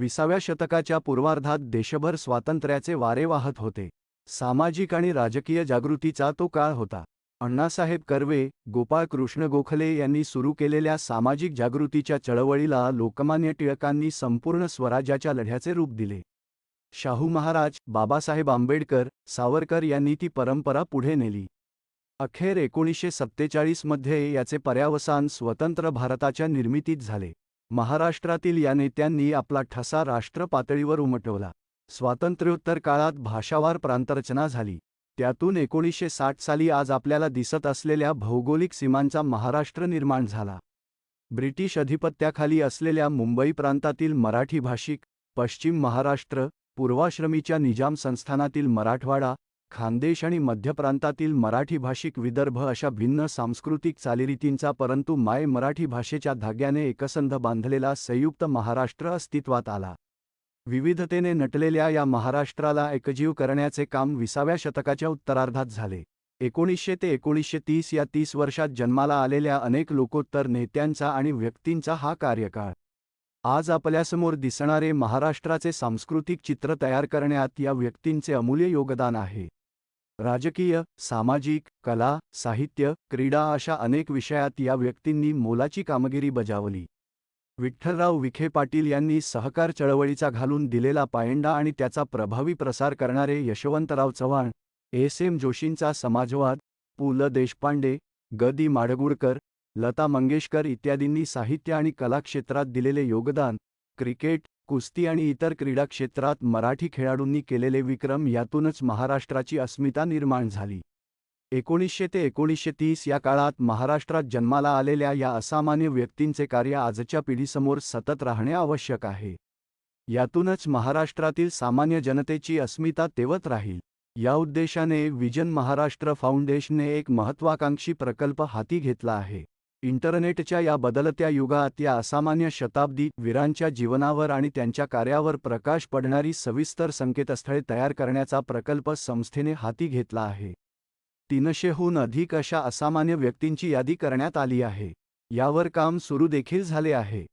विसाव्या शतकाच्या पूर्वार्धात देशभर स्वातंत्र्याचे वारे वाहत होते. सामाजिक आणि राजकीय जागृतीचा तो काळ होता. अण्णासाहेब कर्वे गोपाळ कृष्ण गोखले यांनी सुरू केलेल्या सामाजिक जागृतीच्या चळवळीला लोकमान्य टिळकांनी संपूर्ण स्वराज्याच्या लढ्याचे रूप दिले. शाहू महाराज बाबासाहेब आंबेडकर सावरकर यांनी ती परंपरा पुढे नेली. अखेर एकोणीसशे सत्तेचाळीसमध्ये याचे पर्यावसान स्वतंत्र भारताच्या निर्मितीत झाले. महाराष्ट्रातील या नेत्यांनी आपला ठसा राष्ट्र पातळीवर उमटवला. स्वातंत्र्योत्तर काळात भाषावार प्रांतरचना झाली. त्यातून एकोणीसशे साठ साली आज आपल्याला दिसत असलेल्या भौगोलिक सीमांचा महाराष्ट्र निर्माण झाला. ब्रिटिश अधिपत्याखाली असलेल्या मुंबई प्रांतातील मराठी भाषिक पश्चिम महाराष्ट्र पूर्वाश्रमीच्या निजाम संस्थानातील मराठवाडा खानदेश आणि मध्य प्रांतातील मराठी भाषिक विदर्भ अशा भिन्न सांस्कृतिक चालीरीतींचा परंतु माय मराठी भाषेच्या धाग्याने एकसंध बांधलेला संयुक्त महाराष्ट्र अस्तित्वात आला. विविधतेने नटलेल्या या महाराष्ट्राला एकजीव करण्याचे काम विसाव्या शतकाच्या उत्तरार्धात झाले. एकोणीसशे ते एकोणीसशे तीस या तीस वर्षात जन्माला आलेल्या अनेक लोकोत्तर नेत्यांचा आणि व्यक्तींचा हा कार्यकाळ. आज आपल्यासमोर दिसणारे महाराष्ट्राचे सांस्कृतिक चित्र तयार करण्यात या व्यक्तींचे अमूल्य योगदान आहे. राजकीय सामाजिक कला साहित्य क्रीडा अशा अनेक विषयात या व्यक्तींनी मोलाची कामगिरी बजावली. विठ्ठलराव विखे पाटील यांनी सहकार चळवळीचा घालून दिलेला पायंडा आणि त्याचा प्रभावी प्रसार करणारे यशवंतराव चव्हाण एस एम जोशींचा समाजवाद पु ल देशपांडे ग दी माडगुळकर लता मंगेशकर इत्यादींनी साहित्य आणि कला क्षेत्रात दिलेले योगदान क्रिकेट कुस्ती आणि इतर क्रीडा क्षेत्रात मराठी खेळाडूंनी केलेले विक्रम यातूनच महाराष्ट्राची अस्मिता निर्माण झाली. एकोणीसशे ते एकोणीसशे तीस या काळात महाराष्ट्रात जन्माला आलेल्या या असामान्य व्यक्तींचे कार्य आजच्या पिढीसमोर सतत राहणे आवश्यक आहे. यातूनच महाराष्ट्रातील सामान्य जनतेची अस्मिता तेवत राहील. या उद्देशाने विजन महाराष्ट्र फाउंडेशनने एक महत्वाकांक्षी प्रकल्प हाती घेतला आहे. इंटरनेटच्या या बदलत्या युगात या असामान्य शताब्दी वीरांच्या जीवनावर आणि त्यांच्या कार्यावर प्रकाश पडणारी सविस्तर संकेतस्थळे तयार करण्याचा प्रकल्प संस्थेने हाती घेतला आहे. तीनशेहून अधिक अशा असामान्य व्यक्तींची यादी करण्यात आली आहे. यावर काम सुरू देखील झाले आहे.